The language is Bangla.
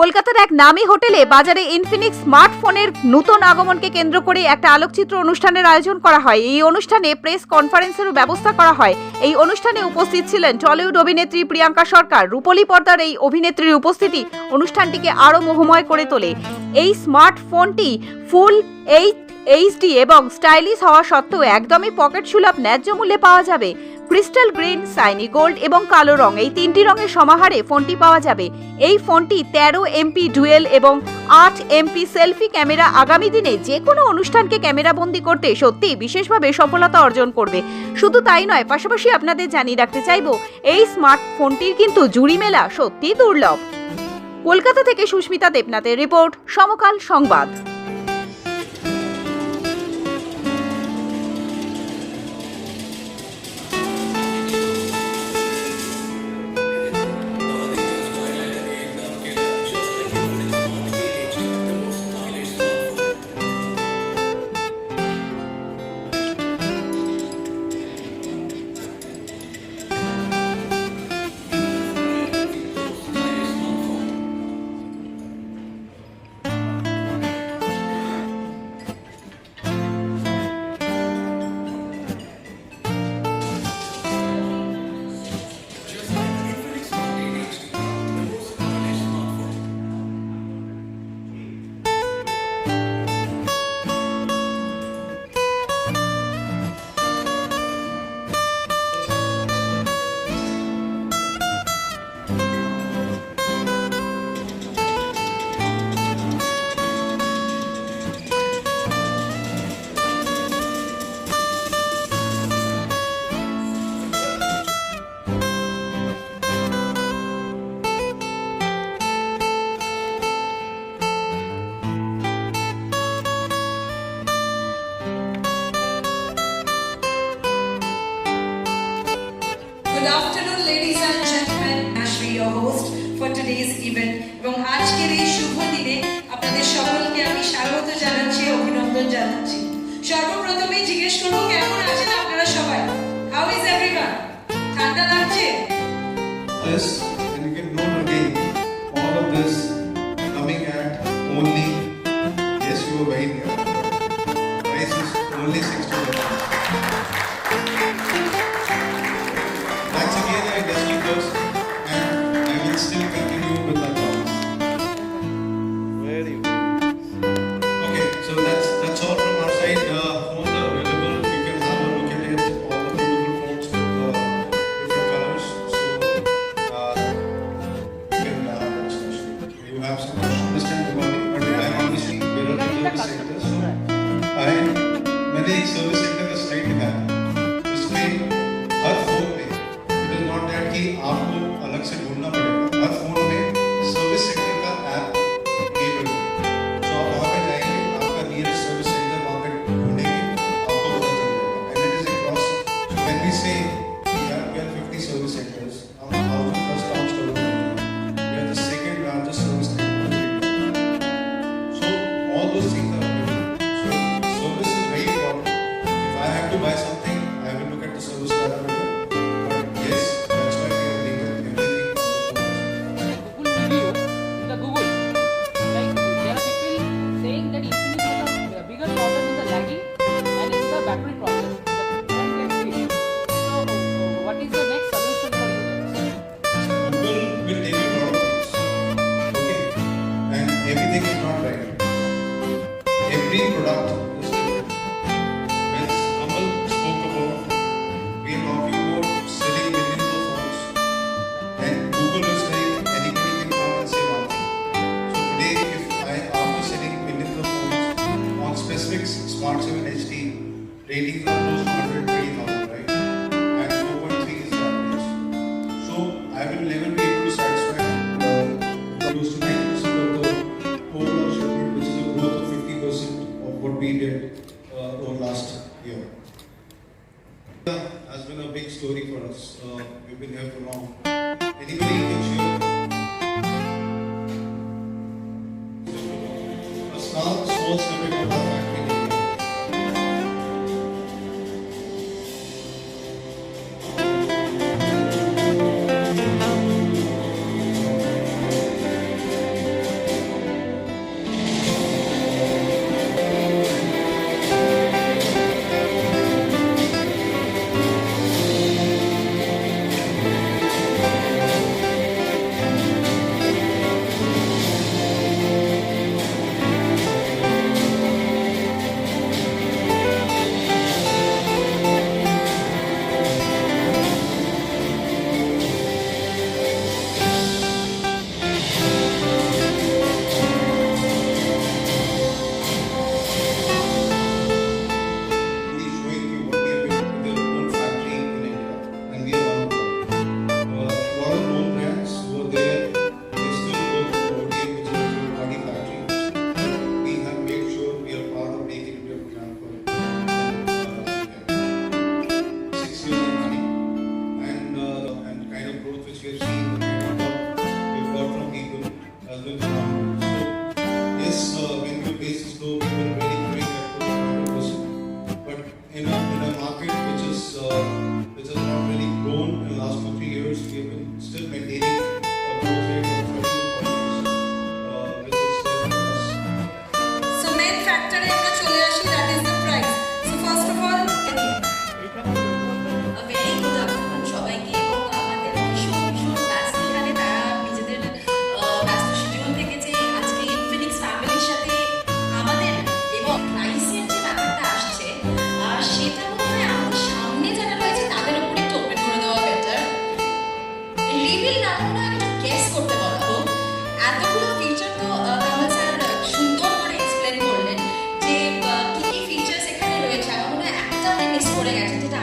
কলকাতার এক নামী হোটেলে বাজারে ইনফিনিক্স স্মার্টফোনের নতুন আগমনকে কেন্দ্র করে একটা আলোকচিত্র অনুষ্ঠানের আয়োজন করা হয়। এই অনুষ্ঠানে প্রেস কনফারেন্সেরও ব্যবস্থা করা হয়। এই অনুষ্ঠানে উপস্থিত ছিলেন টলিউড অভিনেত্রী প্রিয়াঙ্কা সরকার, রূপলী পর্দার এই অভিনেত্রীর উপস্থিতি অনুষ্ঠানটিকে আরও মোহময় করে তোলে। এই স্মার্টফোনটি ফুল এইচ এইচডি এবং স্টাইলিশ হওয়া সত্ত্বেও একদমই পকেট সুলভ ন্যায্য মূল্যে পাওয়া যাবে। ক্রিস্টাল গ্রিন, সাইনি গোল্ড এবং কালো রং এই তিনটি রঙের সমাহারে ফোনটি পাওয়া যাবে। এই ফোনটি তেরো এমপি ডুয়েল এবং আট এমপি সেলফি ক্যামেরা আগামী দিনে যে কোনো অনুষ্ঠানকে ক্যামেরাবন্দি করতে সত্যি বিশেষভাবে সফলতা অর্জন করবে। শুধু তাই নয়, পাশাপাশি আপনাদের জানিয়ে রাখতে চাইব, এই স্মার্টফোনটির কিন্তু জুড়ি মেলা সত্যি দুর্লভ। কলকাতা থেকে সুস্মিতা দেবনাথের রিপোর্ট, সমকাল সংবাদ। Afternoon, ladies and gentlemen. Ashmi, your host for today's event. এবং আজকের এই শুভ দিনে আপনাদের সকলকে আমি স্বাগত জানাচ্ছি অভিনন্দন জানাচ্ছি। সর্বপ্রথমেই জিজ্ঞেস করব কেমন আছেন আপনারা সবাই? হাউ ইজ এভরিওয়ান ঠান্ডা লাগছে? Yes, and you can note again all of this. back together, and then you close, and I will still. Senhor dos Senhores, Has been a big story for us. Uh, we've been here for long. Anybody can share? A small, small snippet miss গেছে।